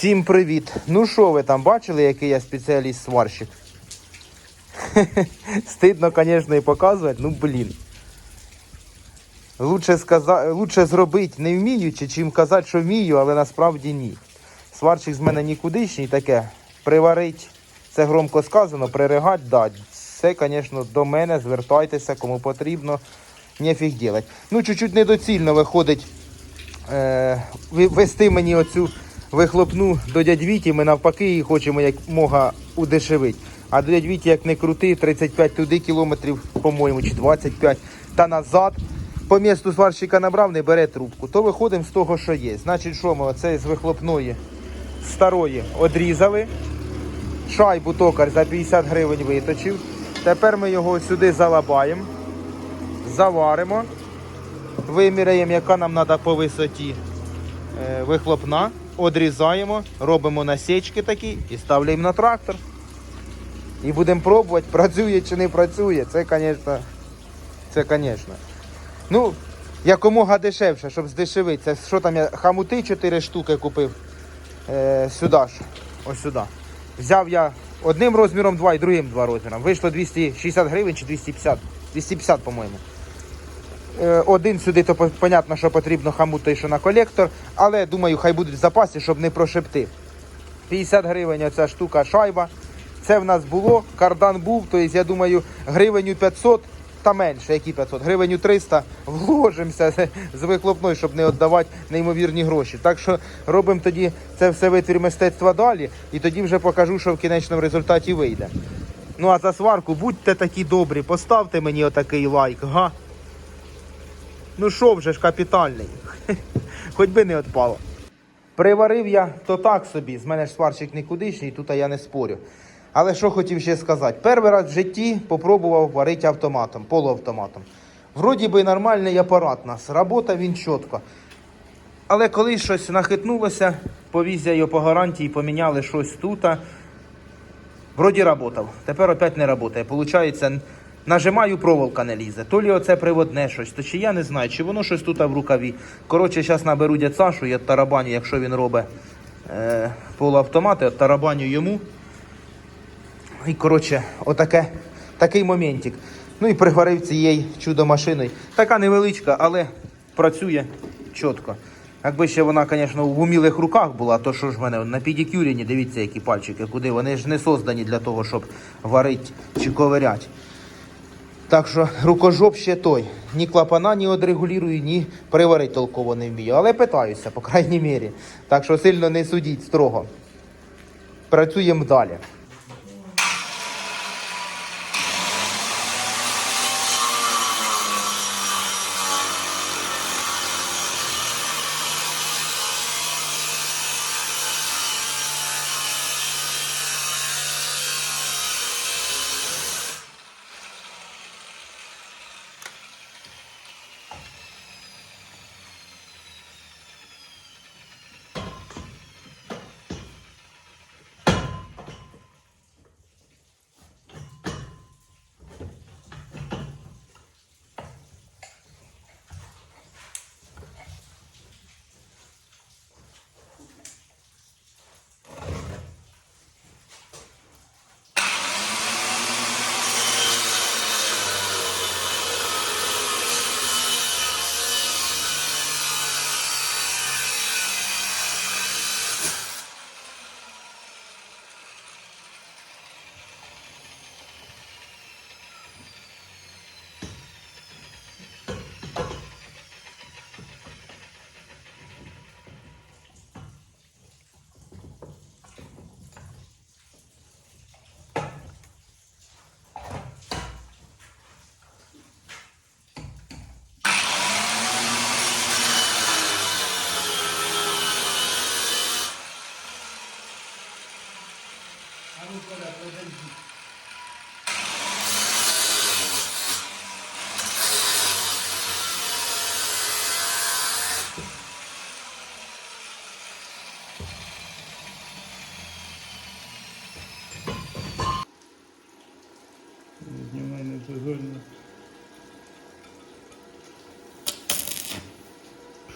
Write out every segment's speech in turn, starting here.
Всім привіт! Ну що ви там бачили, який я спеціаліст сварщик? Стидно, звісно, і показувати, ну блін. Лучше, сказа... Лучше зробити не вміючи, чим казати, що вмію, але насправді ні. Сварщик з мене нікудишній таке. Приварить, це громко сказано, приригать, да. Це, звісно, до мене, звертайтеся, кому потрібно. Нефіг делать. Ну, чуть-чуть недоцільно виходить е, вести мені оцю вихлопну до дядь Віті. Ми навпаки її хочемо як мога удешевити. А до дядь Віті, як не крути, 35 туди кілометрів, по-моєму, чи 25 та назад. По місту сварщика набрав, не бере трубку. То виходимо з того, що є. Значить, що ми оце з вихлопної старої одрізали. Шайбу токар за 50 гривень виточив. Тепер ми його сюди залабаємо, заваримо виміряємо, яка нам треба по висоті е, вихлопна, одрізаємо, робимо насічки такі і ставляємо на трактор. І будемо пробувати, працює чи не працює. Це, звісно, це, звісно. Ну, якомога дешевше, щоб здешевити. Це що там я хамути 4 штуки купив е, сюди ж. Ось сюди. Взяв я одним розміром два і другим два розміром. Вийшло 260 гривень чи 250. 250, по-моєму. Е, Один сюди, то по- понятно, що потрібно хамут той, що на колектор, але думаю, хай будуть в запасі, щоб не прошепти. 50 гривень оця штука шайба. Це в нас було, кардан був, тобто я думаю, гривеню 500 та менше, які 500, гривеню 300 вложимося з вихлопною, щоб не віддавати неймовірні гроші. Так що робимо тоді це все витвір мистецтва далі, і тоді вже покажу, що в кінечному результаті вийде. Ну а за сварку будьте такі добрі, поставте мені отакий лайк, га? Ну що вже ж капітальний. Хоч би не відпало. Приварив я то так собі. З мене ж сварщик нікудишній, тут я не спорю. Але що хотів ще сказати? Перший раз в житті попробував варити автоматом, полуавтоматом. Вроді би нормальний апарат у нас, робота він чітко. Але коли щось нахитнулося, повіз я його по гарантії, поміняли щось тут. Вроді работав. Тепер опять не працює. Получається, нажимаю, проволока не лізе. То лі оце приводне щось, то чи я не знаю, чи воно щось тут в рукаві. Коротше, зараз наберу дядь Сашу, я тарабаню, якщо він робить е, полуавтомати, от тарабаню йому. І коротше, отаке, такий моментик. Ну і пригорив цією чудо-машиною. Така невеличка, але працює чітко. Якби ще вона, звісно, в умілих руках була, то що ж в мене на педикюрі, дивіться, які пальчики, куди. Вони ж не создані для того, щоб варити чи ковиряти. Так що рукожоп ще той. Ні клапана ні одрегулюю, ні приварити толково не вмію. Але питаюся, по крайній мірі. Так що сильно не судіть строго. Працюємо далі.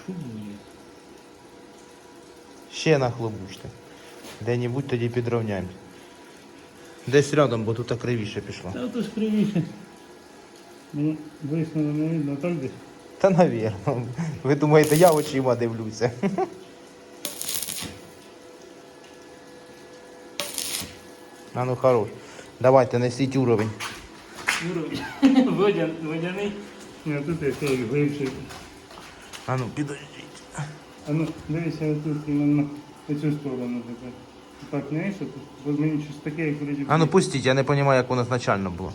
Блін. Ще нахлобучте. Де-небудь тоді підрівняємо. Десь рядом, бо тут кривіше пішло. Та ж кривіше. Мені виснуло не видно, а так десь. Та навірно. Ви думаєте, я очима дивлюся. А ну хорош. Давайте несіть уровень. Уровень. Водян, водяний. Тут я ще глибший. А ну підождіть. А ну, дивися тут на цю сторону тепер. Так, не що тут? Бо мені щось таке, як вроді. А ну пустіть, я не розумію, як воно изначально було.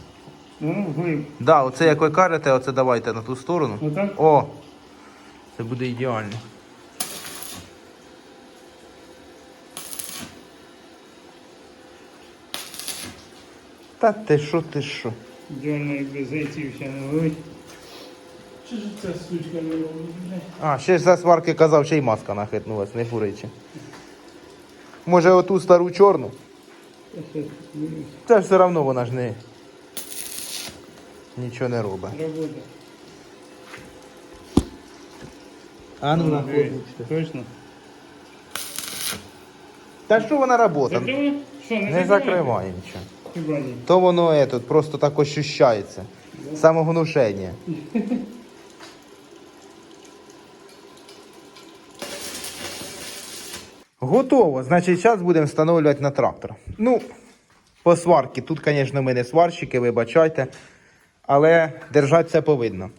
Ну, вглиб. Да, оце як ви кажете, оце давайте на ту сторону. Отак? О! Це буде ідеально. Та ти що, ти що? Ідеально, якби зайців ще не ловить. Що ж ця сучка не робить? блядь? А, ще ж за сварки казав, ще й маска нахитнулась, не фуричі. Може оту стару чорну? Дивись, Та ж все одно вона ж не. Нічого не робить. Робота. А Ну, дивись, Точно. Та що вона робота? Що, не, Не закриває нічого. Хіба ні? То воно этот, просто так ощущається. Самогнушення. Готово. Значить, зараз будемо встановлювати на трактор. Ну, по сварці. Тут, звісно, ми не сварщики, вибачайте. Але держатися повинно.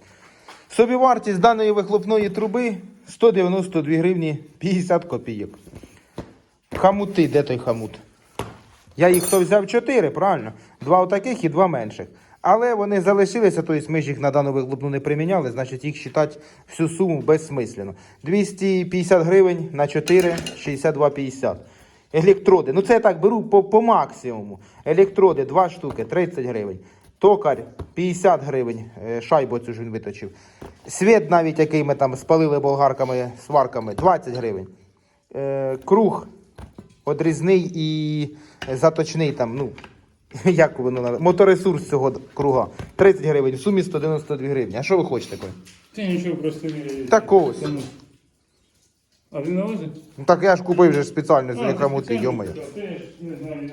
Собівартість даної вихлопної труби 192 гривні 50 копійок. Хамути, де той хамут? Я їх то взяв 4, правильно? Два отаких і два менших. Але вони залишилися, тобто ми ж їх на дану виглубну не приміняли, значить їх вважати всю суму безсмислено. 250 гривень на 4, 62,50. Електроди. Ну це я так беру по, по максимуму. Електроди 2 штуки, 30 гривень. Токар 50 гривень, е, шайбу цю ж він виточив. Світ навіть, який ми там спалили болгарками, сварками, 20 гривень. Е, круг одрізний і заточний там, ну, як воно називається, моторесурс цього круга. 30 гривень, в сумі 192 гривні. А що ви хочете? коли? Ти нічого просто не Так ось. А він навозить? Ну так я ж купив вже спеціально А, з спеціально? йомаю. Ти не знаю.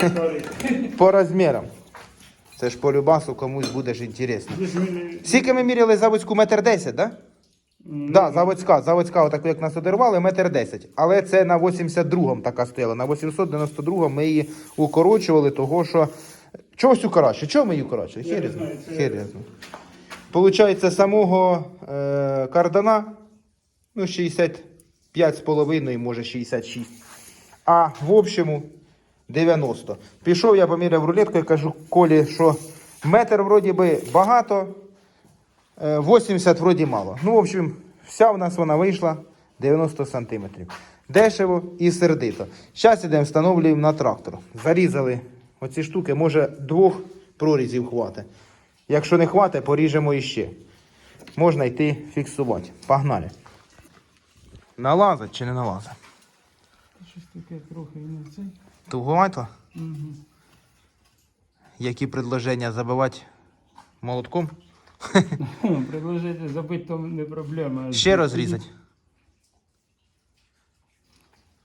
Це старий. По розмірам. Це ж по любасу комусь буде ж інтересно. Десь мені- Скільки ми міряли заводську метр 10, да? Да, заводська, заводська, отаку, як нас одервали, метр 10. Але це на 82-му така стояла. На 892-му ми її укорочували, того що. Чогось укорочує. Чого ми її укорочує? Я Хер не я знаю. знаю, це- Хер я знаю. Получається, самого е, кардана ну, 65,5, може 66. А в общому 90. Пішов, я поміряв рулетку і кажу Колі, що метр вроді би багато, 80 вроді мало. Ну, в общем, вся в нас вона вийшла 90 сантиметрів. Дешево і сердито. Зараз ідемо встановлюємо на трактор. Зарізали оці штуки, може двох прорізів хватить. Якщо не хватить, поріжемо іще. Можна йти фіксувати. Погнали. Налазить чи не налазить? Щось таке трохи не цей. Туговато? Угу. Які предложення забивати молотком? Предложити забити то не проблема. Ще розрізати.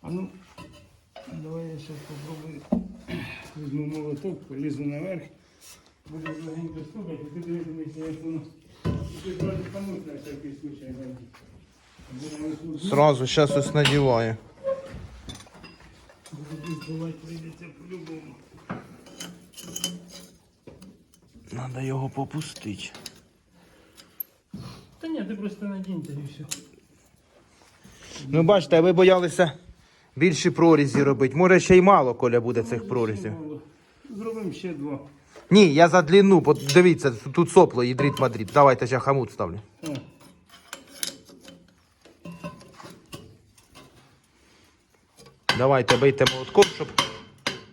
А ну, давай я зараз попробую. Візьму молоток, полізу наверх. Буду легенько стукати, ти дивитимешся, як воно. Ти на всякий случай. Сразу, зараз ось надіваю. Збивати прийдеться по-любому. Надо його попустити. Та ні, ти просто надіньте і все. Ну, бачите, ви боялися більші прорізі робити. Може, ще й мало, коля буде цих прорізів. Зробимо ще два. Ні, я за длину, бо дивіться, тут сопло, ідріт мадріт. Давайте ще хамут ставлю. А. Давайте бийте молотком, щоб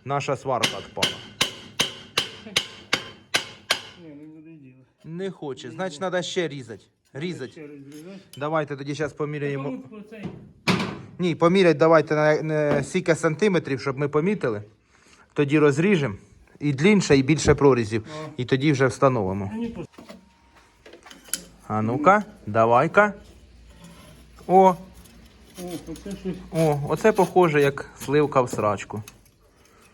наша сварка відпала. Не діла. Не хоче, значить треба ще різати. Різати. Давайте тоді зараз поміряємо. Ні, помірять давайте на, на стільки сантиметрів, щоб ми помітили. Тоді розріжемо. І длінше, і більше прорізів. І тоді вже встановимо. А ну-ка, давай-ка. О, О, оце оце похоже як сливка в срачку.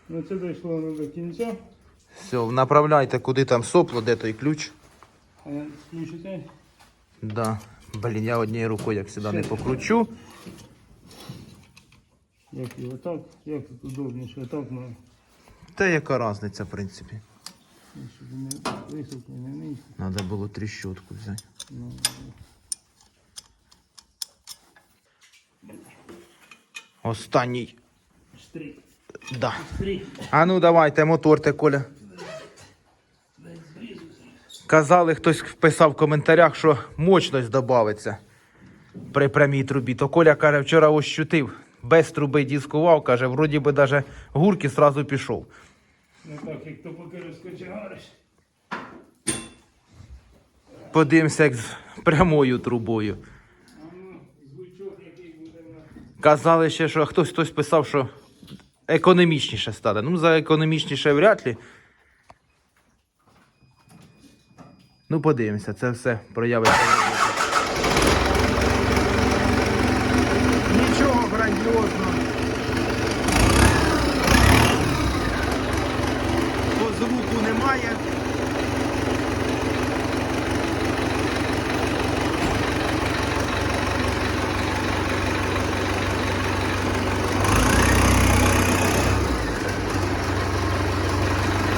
Ну це дійшло до кінця. Все, направляйте, куди там сопло, де той ключ. А я включите. Да. Блін, я однією рукою, як завжди, не покручу. Як і отак, як тут удобніше, отак має. Та яка різниця, в принципі. Щоб не висохне, не низько. Треба було тріщотку взяти. Ну, Останній. штрих. Да. Штрих. А ну давайте, моторте, Коля. Казали, хтось писав в коментарях, що мощність додається при прямій трубі. То Коля каже, вчора ощутив, без труби дискував, каже, вроді би даже гурки сразу пішов. Не так, як то поки розкочегариш. Подивимося, як з прямою трубою. Ну. Казали ще, що хтось хтось писав, що економічніше стане. Ну, за економічніше вряд ли. Ну, подивимося, це все проявиться. Нічого грандіозного. По звуку немає.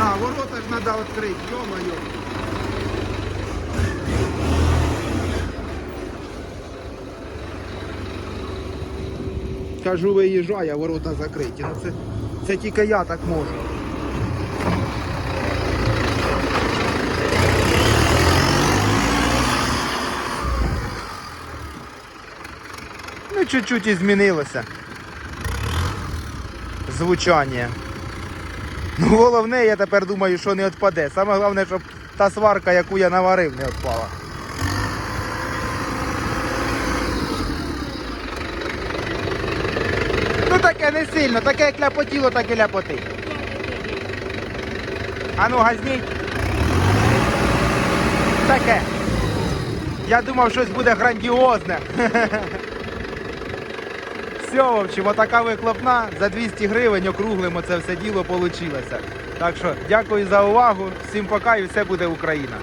А, ворота ж треба відкрити, йо-моє. Кажу, виїжджай, а ворота закриті. Ну це, це тільки я так можу. Ну, чуть-чуть і змінилося. Звучання. Ну, головне, я тепер думаю, що не відпаде. Саме головне, щоб та сварка, яку я наварив, не відпала. Ну таке не сильно, таке як ляпотіло, так і ляпотить. А ну газніть. Таке. Я думав, щось буде грандіозне. Все, в общем, отака вихлопна за 200 гривень округлимо це все діло вийшло. Так що дякую за увагу. Всім пока і все буде Україна.